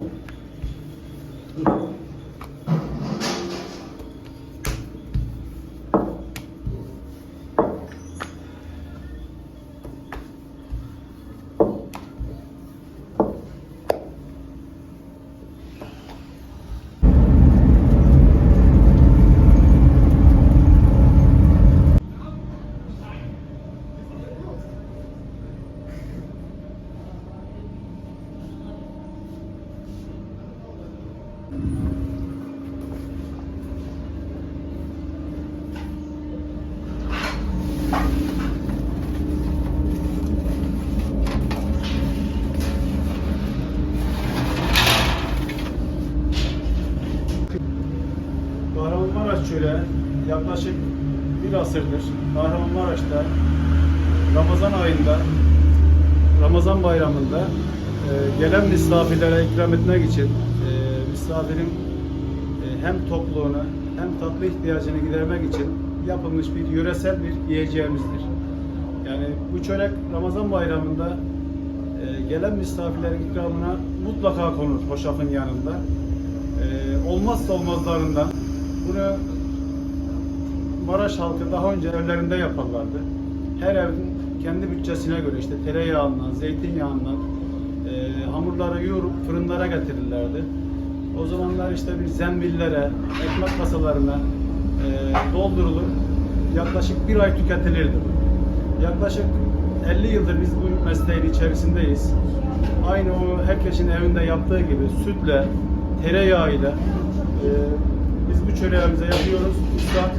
Hum. Yaklaşık bir asırdır Kahramanmaraş'ta Ramazan ayında, Ramazan bayramında e, gelen misafirlere ikram etmek için e, misafirin e, hem tokluğunu hem tatlı ihtiyacını gidermek için yapılmış bir yöresel bir yiyeceğimizdir. Yani bu çörek Ramazan bayramında e, gelen misafirlerin ikramına mutlaka konur hoşafın yanında. E, olmazsa olmazlarından bunu Maraş halkı daha önce evlerinde yaparlardı. Her evin kendi bütçesine göre işte tereyağından, zeytinyağından e, hamurları yoğurup fırınlara getirirlerdi. O zamanlar işte bir zembillere, ekmek kasalarına e, doldurulur. Yaklaşık bir ay tüketilirdi. Yaklaşık 50 yıldır biz bu mesleğin içerisindeyiz. Aynı o herkesin evinde yaptığı gibi sütle, tereyağıyla e, biz bu çöreğimize yapıyoruz. Usta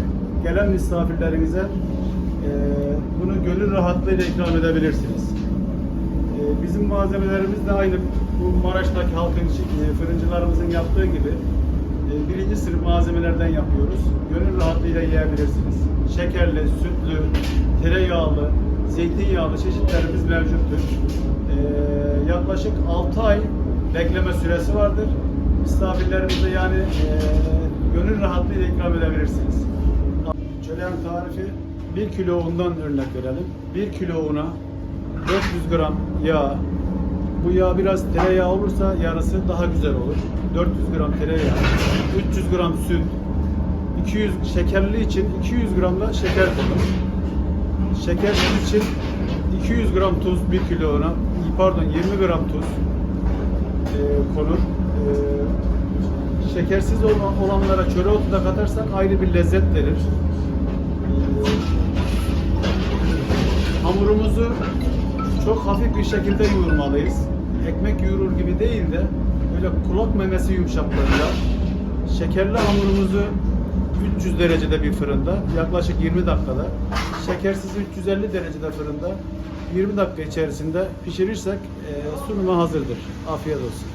gelen misafirlerimize e, bunu gönül rahatlığıyla ikram edebilirsiniz. E, bizim malzemelerimiz de aynı bu Maraş'taki halkın e, fırıncılarımızın yaptığı gibi e, birinci sınıf malzemelerden yapıyoruz. Gönül rahatlığıyla yiyebilirsiniz. Şekerli, sütlü, tereyağlı, zeytinyağlı çeşitlerimiz mevcuttur. E, yaklaşık 6 ay bekleme süresi vardır. Misafirlerimize yani e, gönül rahatlığıyla ikram edebilirsiniz. Çöleğin tarifi 1 kilo undan örnek verelim. 1 kilo una 400 gram yağ. Bu yağ biraz tereyağı olursa yarısı daha güzel olur. 400 gram tereyağı, 300 gram süt, 200 şekerli için 200 gram da şeker konur. Şekersiz için 200 gram tuz 1 kilo una, pardon 20 gram tuz e, konur. E, şekersiz olan- olanlara çöre otu da katarsak ayrı bir lezzet verir. Hamurumuzu çok hafif bir şekilde yoğurmalıyız. Ekmek yoğurur gibi değil de böyle kulak memesi yumuşaklığında. Şekerli hamurumuzu 300 derecede bir fırında yaklaşık 20 dakikada, şekersiz 350 derecede fırında 20 dakika içerisinde pişirirsek e, sunuma hazırdır. Afiyet olsun.